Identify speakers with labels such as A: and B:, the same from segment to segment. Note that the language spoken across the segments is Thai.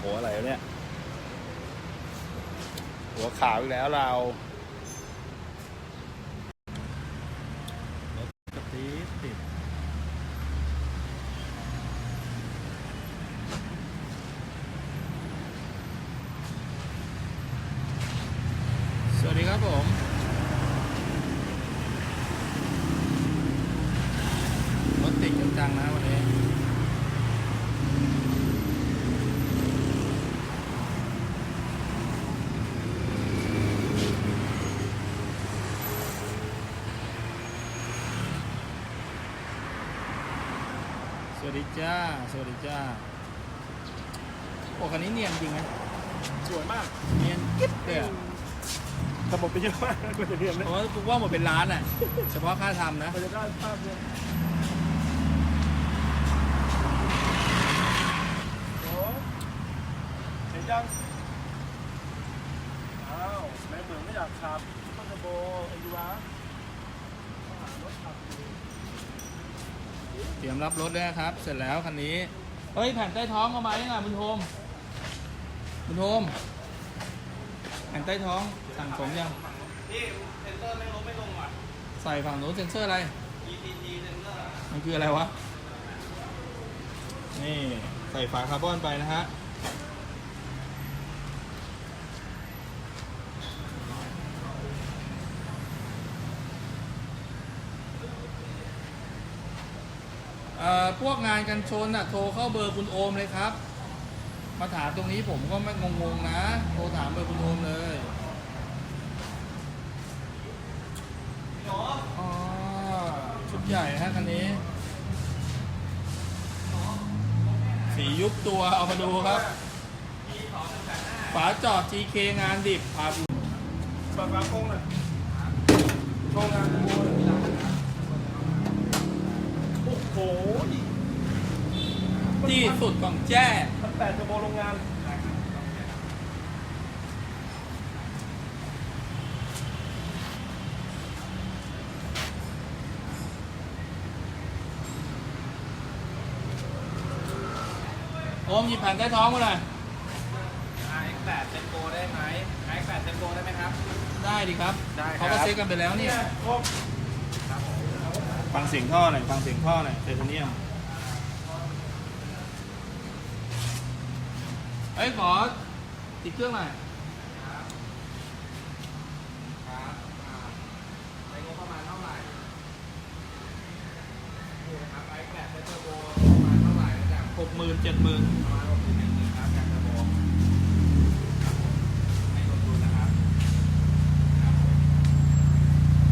A: โห อะไรวะเนี่ย หัวขาวอีกแล้วเรารถกระติดติดสวัสดีครับผมรถติดจังๆนะวันนี้ ส วัสดีจ้า สวัสดีจ้า โอ้คันนี้เนียนจริงไหม
B: สวยมาก
A: เนียนกิ๊บเลยอะ
B: แต่หมดไปเยอะมากกว่าจะเรียน
A: เพ
B: นะ
A: ราะว่ากูว่าหมดเป็นล้านอะ เฉพาะค่าทำนะ
B: มันจะได้ภาพเนี่ยโอ้เห็นยัง อ้าวในเมืองไม่อยากขับมันจะโบไอ้ยูวะรถขับอยู่
A: เต รียมรับรถด้วยนะครับ เสร็จแล้วคันนี้ เฮ้ยแผ่นใต้ท้องเอามายังไงบุญโฮมบุญโฮมแผ่นใต้ท้องสั่งผมยัง
C: นี่เซนเซอร์ไม่ลงไม่ลงว่ะ
A: ใส่ฝั่งโน้นเซ็นเซอร์อะไร
C: ETG เซนเซอร์
A: มันคืออะไรวะ นี่ใส่ฝาคาร์บอนไปนะฮะ พวกงานกันชนอะโทรเข้าเบอร์คุณโอมเลยครับ มาถามตรงนี้ผมก็ไม่งงๆนะ โทรถามเบอร์คุณโอมเลยอ๋อชุดใหญ่ฮะคันนี้ สียุบตัวเอามาดูครับ ฝาจอด GK งานดิบพาบุ
B: ปากกาโค้งน่ะโชว์งานบเลยโอ้โห
A: ที่สุดของแจ้
B: มันแปดจะโบโรงงาน
A: โอมหยิบแผ่นใต้ท้องมาเลย
C: RX8 เซนโกได้ไหม RX8 เซนโกได้ไหมครับ
A: ได้ดิครับ
C: ได้ครับ
A: เขาก็เซ็ตกันไปแล้วเนี่ย
B: ครบ
A: ฟังเสียงท่อหน่อยฟังเสียงท่อหน่อยไทเทเนียมเอ้ยขอติดเครื่องหน่อย
C: ครับอ่าในงบประมาณเท่าไหร่นี่นะครับ RX8 เซนโกประมาณเท่าไหร่จาก
A: หกหมื่นเจ็ดหมื่น
C: ประมาณ6 1 0 0 0ครับจากเทอร์โบครับผมให้ลงทุนนะครับครับผม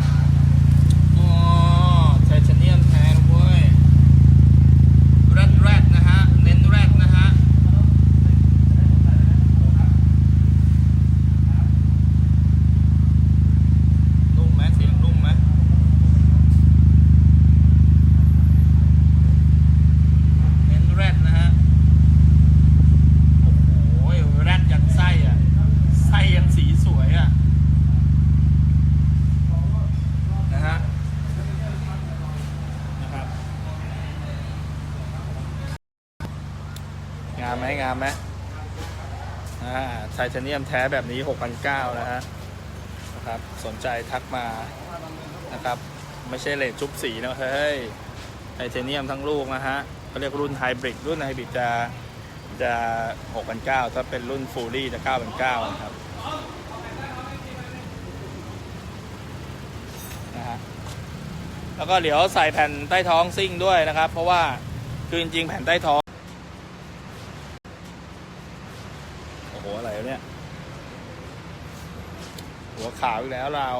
C: ครับ
A: อ๋อไทเทเนียมแทนเว้ยแรดแรดนะฮะ เน้นแรดนะฮะ นุ่มไหมเสียงนุ่มไหมเน้นแรดนะฮะ โอ้โหแรดยันไส้อะ ไส้ยังสีสวยอะ นะฮะ นะครับ งามไหมงามไหมอ่าไทเทเนียมแท้แบบนี้ 6,900นะฮะนะครับสนใจทักมานะครับ ไม่ใช่เลทชุบสีนะเฮ้ยไทเทเนียมทั้งลูกนะฮะเขาเรียกรุ่นไฮบริดรุ่นไฮบริดจะจะ6,900ถ้าเป็นรุ่นฟูลี่จะ9,900นะครับนะฮะแล้วก็เดี๋ยวใส่แผ่นใต้ท้องซิ่งด้วยนะครับ เพราะว่าคือจริงๆแผ่นใต้ท้อง โอ้โห อะไรวะเนี่ย หัวขาวอยู่แล้วเรา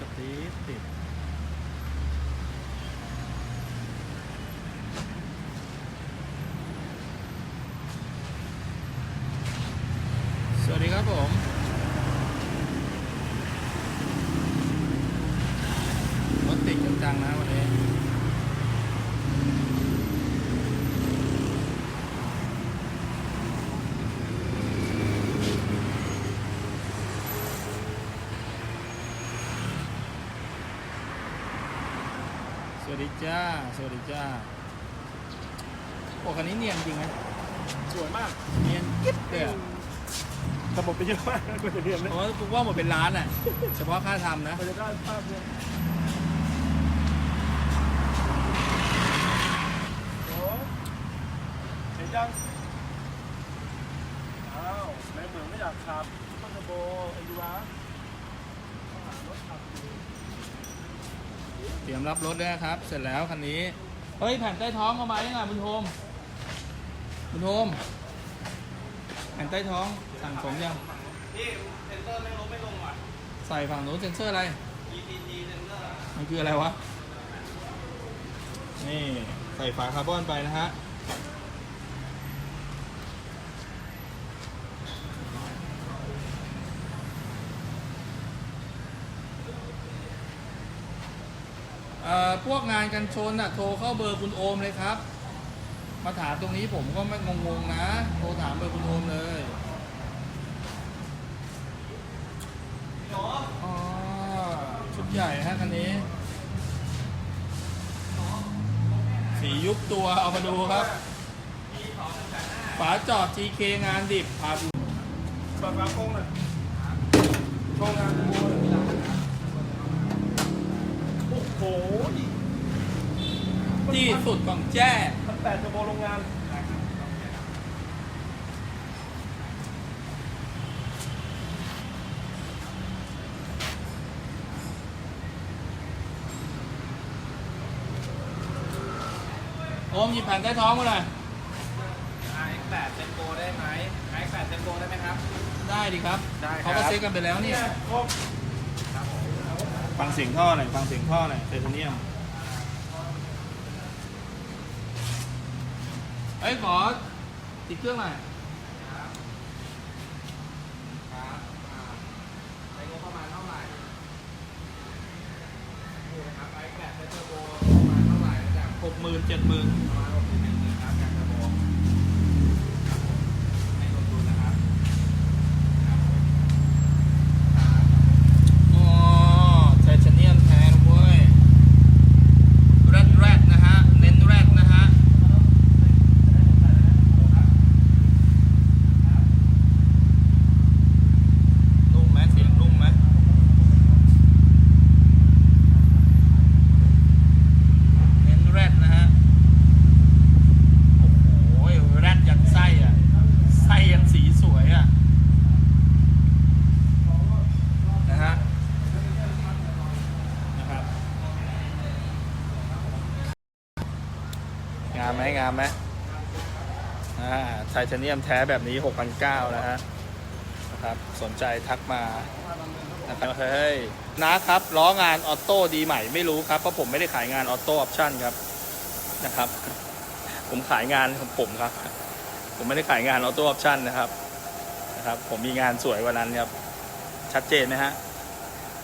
A: กระติดติดสวัสดีครับผม รถติดกันจังนะวันนี้ สวัสดี จ้า สวัสดีจ้าโอ้คันนี้เนียนจริงไหม
B: สวยมาก
A: เนียนกิ๊บเลยอะ
B: ทำหมดไปเยอะมากกว่าจะเรียนเลย
A: โอ้กูว่าหมดเป็นล้านอะ เฉพาะค่าทำนะ
B: กว่าจะได้ภาพเนี่ยโอ้เห็นยังอ้าวในเมืองไม่อยากขับซุปเปอร์เทอร์โบเอ็นยูอาร์หารถขับอยู่
A: เต รียมรับรถด้วยนะครับ เสร็จแล้วคันนี้ เฮ้ยแผ่นใต้ท้องเอามายังไงบุญโฮมบุญโฮมแผ่นใต้ท้องสั่งสมยัง
C: พี่เซนเตอร์ไม่ลงไม่ลงว่ะ
A: ใส่ฝั่งโน้นเซ็นเซอร์อะไร
C: EPG เซนเตอร์
A: มันคืออะไรวะ นี่ใส่ฝาคาร์บอนไปนะฮะ พวกงานกันชนอะโทรเข้าเบอร์คุณโอมเลยครับ มาถามตรงนี้ผมก็ไม่งงๆนะ โทรถามเบอร์คุณโอมเลยอ๋อชุดใหญ่ฮะคันนี้ สียุบตัวเอามาดูครับ ฝาจอด GK งานดิบพาดู
B: ฝากฝากโค้งหน่อยโชว์งานดู โอ้โห
A: ที่สุดของแจ้
B: มันแปดเทอร์โบโรงงาน
A: โอมหยิบแผ่นใต้ท้องมาหน่อย
C: ไอแปดเซนโกได้ไหมไอแปดเซนโกได้ไหมครับ
A: ได้ดิครับ
C: ได้ครับ
A: เขาก็เซ็ตกันไปแล้วนี่
B: เนี่ยครบ
A: ฟังเสียงท่อหน่อยฟังเสียงท่อหน่อยไทเทเนียมเอ้ยขอติดเครื่องหน่อย
C: ครับอ่ามาเท่าไหร่ดูนะครับไอแปดเซนเตอร์โกประมาเท่าไหร่จาก
A: หกหมื่นเจ็ดหมื่น
C: ประมาณหกหมื่น
A: แรดแรดนะฮะ เน้นแรดนะฮะ นุ่มไหมเสียงนุ่มไหมเน้นแรดนะฮะ โอ้โหแรดยันไส้อะ ไส้ยังสีสวยอะ นะฮะ นะครับ งามไหมงามไหมอ่าไทเทเนียมแท้แบบนี้ 6,900นะฮะนะครับสนใจทักมานะครับเฮ้ยนะครับล้องานออโต้ดีใหม่ไม่รู้ครับ เพราะผมไม่ได้ขายงานออโต้ออปชั่นครับนะครับ ผมขายงานของผมครับ ผมไม่ได้ขายงานออโต้ออปชั่นนะครับนะครับ ผมมีงานสวยกว่านั้นครับ ชัดเจนไหมฮะ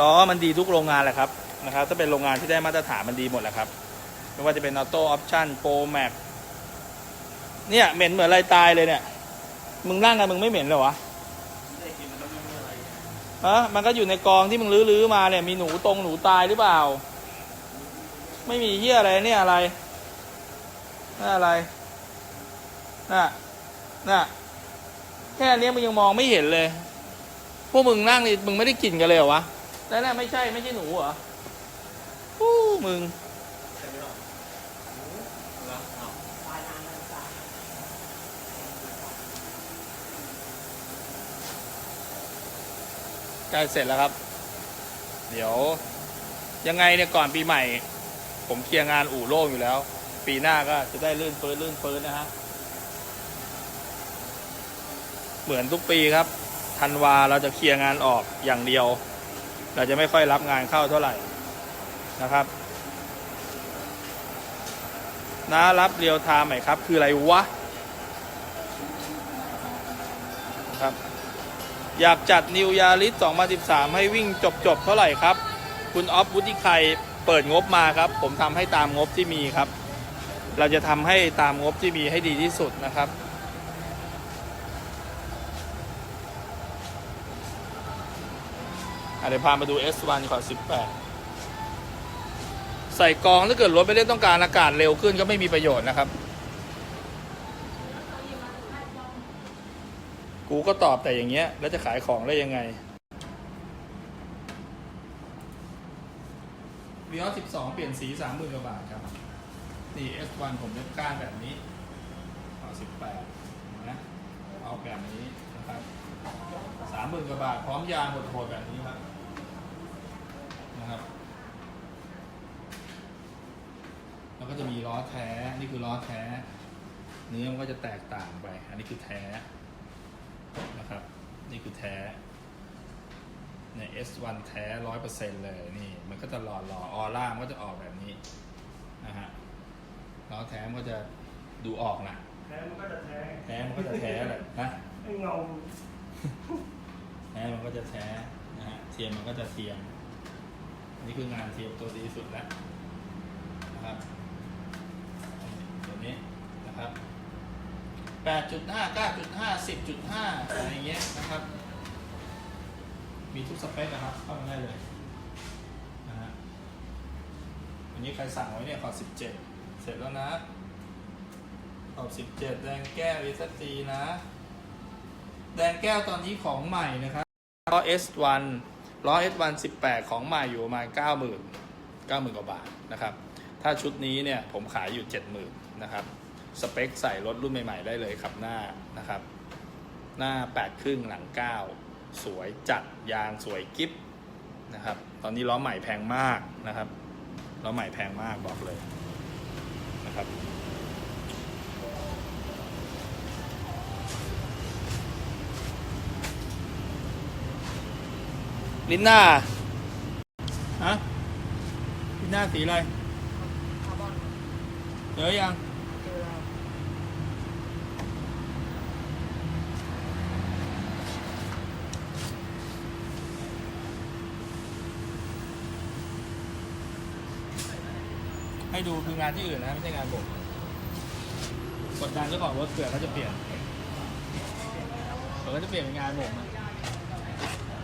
A: ล้อมันดีทุกโรงงานแหละครับนะครับ ถ้าเป็นโรงงานที่ได้มาตรฐานมันดีหมดแหละครับ ไม่ว่าจะเป็นออโต้ออปชั่นโปรแม็กเนี่ยเหม็นเหมือนอะไรตายเลยเนี่ย มึงนั่งกันมึงไม่เหม็นเหรอวะฮะมันก็อยู่ในกองที่มึงลื้อๆมาเนี่ย มีหนูตรงหนูตายหรือเปล่า ไม่มีเหี้ยอะไรเนี่ยอะไรน่าอะไรน่ะน่ะแค่เนี้ยมึงยังมองไม่เห็นเลย พวกมึงนั่งนี่มึงไม่ได้กลิ่นกันเลยเหรอวะแล้วน่ะไม่ใช่ไม่ใช่หนูเหรออู้มึง ใกล้เสร็จแล้วครับ เดี๋ยว ยังไงเนี่ยก่อนปีใหม่ ผมเคลียร์งานอู่โล่งอยู่แล้ว ปีหน้าก็จะได้ลื่นปืนลื่นปืนนะฮะเหมือนทุกปีครับธันวาเราจะเคลียร์งานออกอย่างเดียว เราจะไม่ค่อยรับงานเข้าเท่าไหร่นะครับน้ารับเรียวไทม์ไหมครับ คืออะไรวะ ครับ อยากจัดนิวยาริส2013 ให้วิ่งจบจบๆ เท่าไหร่ครับ คุณออฟวุฒิไครเปิดงบมาครับ ผมทำให้ตามงบที่มีครับ เราจะทำให้ตามงบที่มีให้ดีที่สุดนะครับเดี๋ยวพามาดู S1 ขอ18 ใส่กองถ้าเกิดรถไม่ได้ต้องการอากาศเร็วขึ้นก็ไม่มีประโยชน์นะครับ กูก็ตอบแต่อย่างเงี้ย แล้วจะขายของได้ยังไงวีออสิบสองเปลี่ยนสีสามหมื่นกว่าบาทครับ นี่ S1 ผมเลือกก้านแบบนี้เอาสิบแปดนะ เอาแบบนี้นะครับสามหมื่นกว่าบาท พร้อมยางโหดๆแบบนี้ครับ นะครับ แล้วก็จะมีล้อแท้ นี่คือล้อแท้ เนื้อมันก็จะแตกต่างไป อันนี้คือแท้ นะครับ นี่คือแท้ ใน S1 แท้ร้อยเปอร์เซ็นเลยนี่ มันก็จะหล่อหล่อออร่ามันก็จะออกแบบนี้นะฮะล้อแท้มันก็จะดูออกนะ
B: แท้มันก็จะแท้
A: แท้มันก็จะแท้แหละนะ
B: ไอ้เงา
A: แท้มันก็จะแท้นะฮะเทียมมันก็จะเทียมอันนี้คืองานเทียมตัวดีที่สุดแล้วนะครับตัวนี้นะครับ 8.5 9.5 10.5อะไรอย่างเงี้ยนะครับ มีทุกสเปคนะครับเข้ามาได้เลยนะฮะอันนี้ใครสั่งไว้เนี่ยขอ 17 เสร็จแล้วนะขอบ 17 แดงแก้ว ST นะ แดงแก้วตอนนี้ของใหม่นะครับล้อ S1 ล้อ S1 18 ของใหม่อยู่ประมาณ 90,000 90,000 กว่าบาทนะครับ ถ้าชุดนี้เนี่ยผมขายอยู่ 70,000 นะครับ สเปคใส่รถรุ่นใหม่ ๆ ได้เลยครับหน้านะครับ หน้า8ครึ่งหลัง9สวยจัดยางสวยกิฟนะครับ ตอนนี้ล้อใหม่แพงมากนะครับล้อใหม่แพงมากบอกเลยนะครับ ลินน่าฮะลินน่าสีอะไร
D: คาร์บอน
A: เจอยัง
D: เจอแล้ว
A: ให้ดูคืองานที่อื่นนะไม่ใช่งานผมกดดันเจ้าของรถเผื่อเขาจะเปลี่ยนเผื่อเขาจะเปลี่ยนเป็นงานผมอะ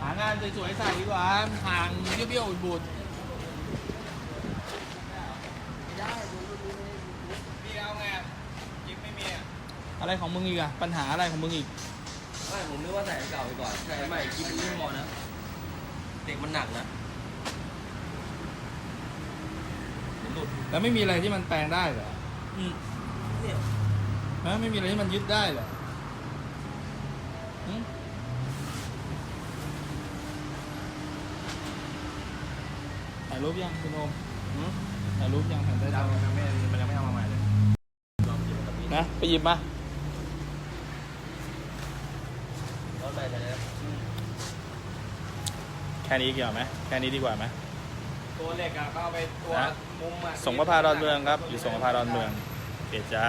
A: หางานสวยๆใส่ดีกว่าห่างเบี้ยวๆบูด
C: พี่เอาไงยิงไม่มี
A: อะไรของมึงอีกอะปัญหาอะไรของมึงอีก
E: ไม่ผมนึกว่าใส่อันเก่าไปก่อนใส่อันใหม่กินมันไม่พอนะเด็กมันหนักนะมัน หลุด
A: แล้วไม่มีอะไรที่มันแปลงได้เหรอ
E: อืมเนี่ย
A: ฮะไม่มีอะไรที่มันยึดได้เหรอหึถ่ายรูปยังคุณโอมหึถ่ายรูปยังถ่ายได้
C: ยั
A: ยังง
C: ยังไม่มันยังไม่เอามาใหม่เลย
E: ลองกินกับพี่
A: นะไปหยิบมา
E: ร้อนไปเลยนะ
A: แค่นี้เกี่ยวไหมแค่นี้ดีกว่าไหม
C: ตัวเหล็กอะก็เอาไปตัว
A: นะ
C: มุมอะ
A: สงประพาดอนเมืองครับ อยู่สงประพาดอนเมืองเกจ้า